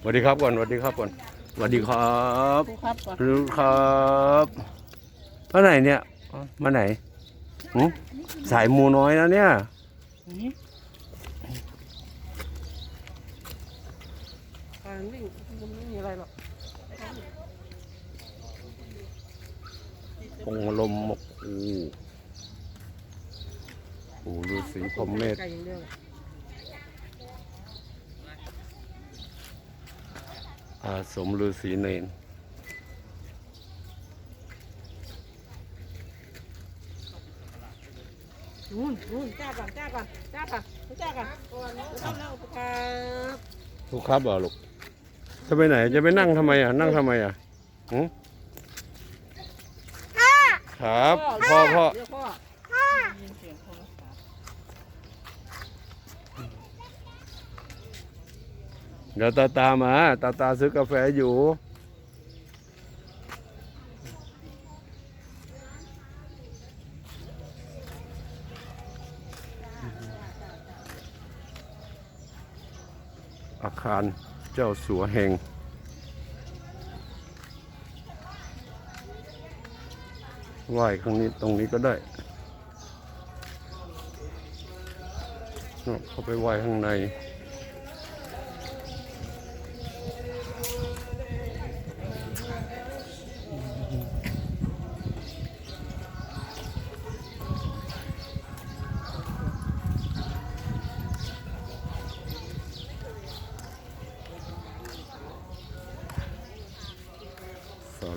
สวัสดีครับก่อนสวัสดีครับก่อนสวัสดีครับดูครับก่อนรู้ครับมาไหนเนี่ยมาไหนหืมสายมูน้อยนะเนี่ยนี่การวิ่งมันไม่มีอะไรหรอกองค์ลมโอ้โหโอ้โหฤาษีพรหมเมธไก่อย่างเดียวเลย อาสมฤาษีเนนนู่นนู่นจ้าก่อนจ้าก่อนจ้าก่อนจ้าก่อนแล้วก็เล่าครับลูกครับเหรอลูกจะไปไหนจะไปนั่งทำไมอะ นั่งทำไมอะหืมครับพ่อพ่อเรียกพ่อยินเสียงโทรศัพท์ เดี๋ยวตาตามาตาตาซื้อกาแฟอยู่ อาคารเจ้าสัวแห่งไหว้ข้างนี้ตรงนี้ก็ได้เข้าไปไหว้ข้างใน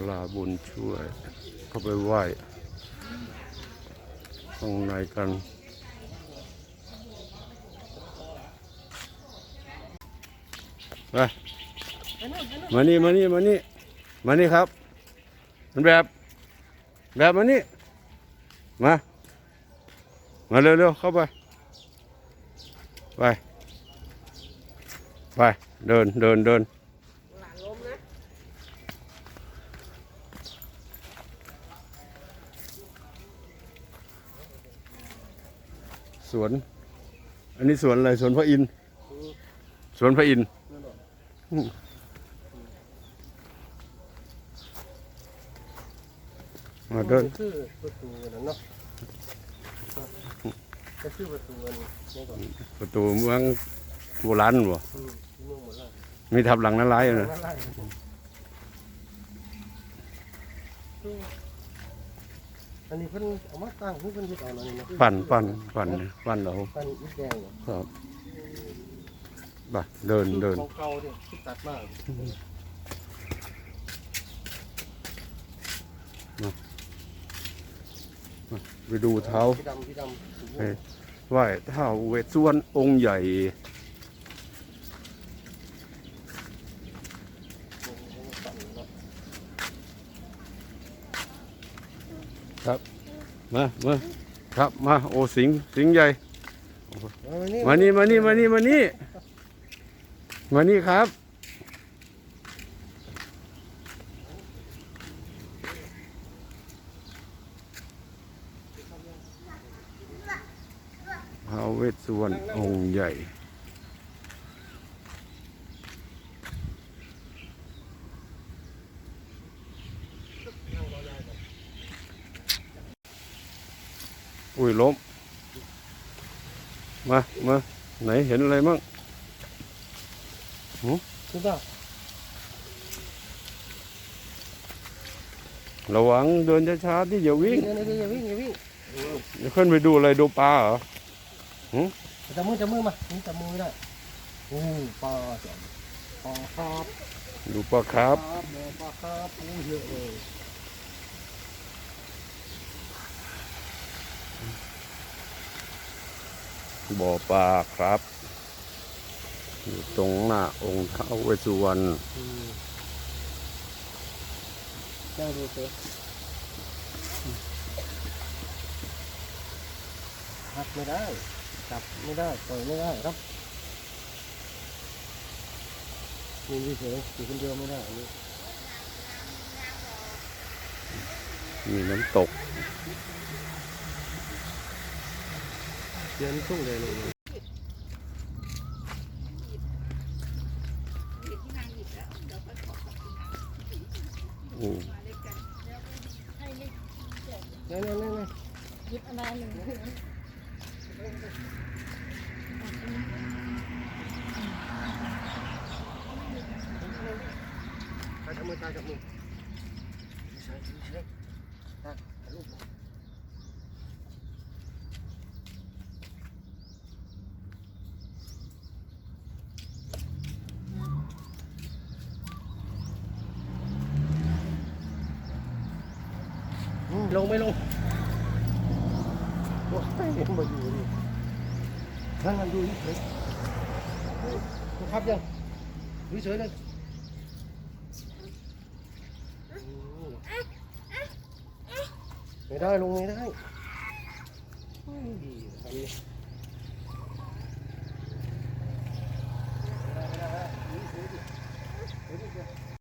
ลาบุญช่วย เข้าไปไหว้ ข้างในกันไปมานี่มานี่มานี่มานี่ครับ มันแบบ แบบมานี่ มา มาเร็วๆเข้าไป ไป ไป เดินเดินเดิน สวน อันนี้สวนอะไรสวนพระอินทร์สวนพระอินทร์อืมมาเดินคือประตูนั่นเนาะก็คือประตูอันนี้ก่อนประตูเมืองโบราณบ่อืมเมืองหมดแล้วมีทับหลังนั้นร้ายอยู่นะนั่นไล่ อันนี้เพิ่นเอามาตั้งเพิ่นเพิ่นเฮ็ดเอาอันนี้เนาะปั่นปั่นปั่นเนี่ยปั่นเราปั้นอิฐแดงเหรอครับไปเดินเดินของเก่าเด้ที่ตัดมาไปดูเท้าพี่ดำพี่ดำเฮ้ยไหว้เท้าเวสสุวรรณองค์ใหญ่ มามาครับมาโอสิงห์สิงห์ใหญ่ มานี่มานี่มานี่มานี่มานี่ครับ พระเวสสุวรรณองค์ใหญ่ อุ้ยล้ม มามาไหนเห็นอะไรมั่งคือว่าระวังเดินช้าๆที่อย่าวิ่งเดี๋ยวเดี๋ยวอย่าวิ่งอย่าวิ่งจะขึ้นไปดูอะไรดูปลาเหรอจับมือจับมือมานี่จับมือไม่ได้โอ้ปลาจับปลาครับ ดูปลาครับครับแม่ปลาครับโอ้เยอะเลย บ่อปลาครับ อยู่ตรงหน้าองค์ท้าวเวสสุวรรณอืมได้ดูสิหักไม่ได้ จับไม่ได้ปล่อยไม่ได้ครับนี่เฉยๆอยู่คนเดียวไม่ได้อันนี้มีน้ำตก สียนส่งเลยเลยโอ้นั่นนั่นนั่นหยิบอะไรหนึ่งใครทำมือตารกับมือใช่ใช่ใช่ลูก ลงไม่ลงโอ้ยมาอยู่นี่นั่งกันดูนี่เฉยนะครับยังดูเฉยเลยไม่ได้ลงไม่ได้ไม่ได้